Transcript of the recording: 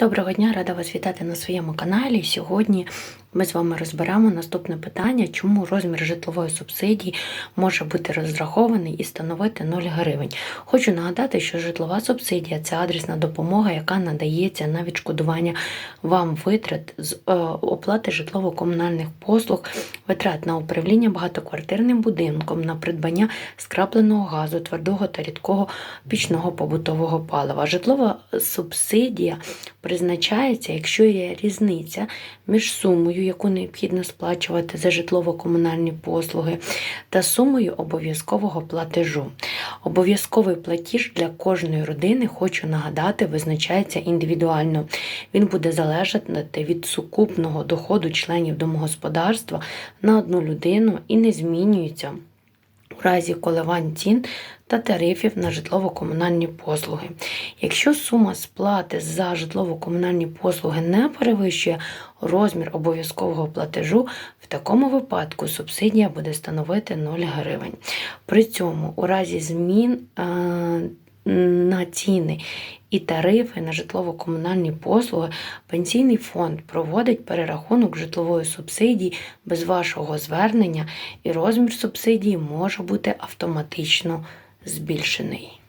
Доброго дня, рада вас вітати на своєму каналі. Сьогодні ми з вами розберемо наступне питання, чому розмір житлової субсидії може бути розрахований і становити 0 гривень. Хочу нагадати, що житлова субсидія це адресна допомога, яка надається на відшкодування вам витрат з е, оплати житлово-комунальних послуг, витрат на управління багатоквартирним будинком, на придбання скрапленого газу, твердого та рідкого пічного побутового палива. Житлова субсидія призначається, якщо є різниця між сумою, яку необхідно сплачувати за житлово-комунальні послуги, та сумою обов'язкового платежу. Обов'язковий платіж для кожної родини, хочу нагадати, визначається індивідуально. Він буде залежати від сукупного доходу членів домогосподарства на одну людину і не змінюється у разі коливань цін та тарифів на житлово-комунальні послуги. Якщо сума сплати за житлово-комунальні послуги не перевищує розмір обов'язкового платежу, в такому випадку субсидія буде становити 0 гривень. При цьому у разі змін е, на ціни і тарифи на житлово-комунальні послуги, пенсійний фонд проводить перерахунок житлової субсидії без вашого звернення, і розмір субсидії може бути автоматично збільшений.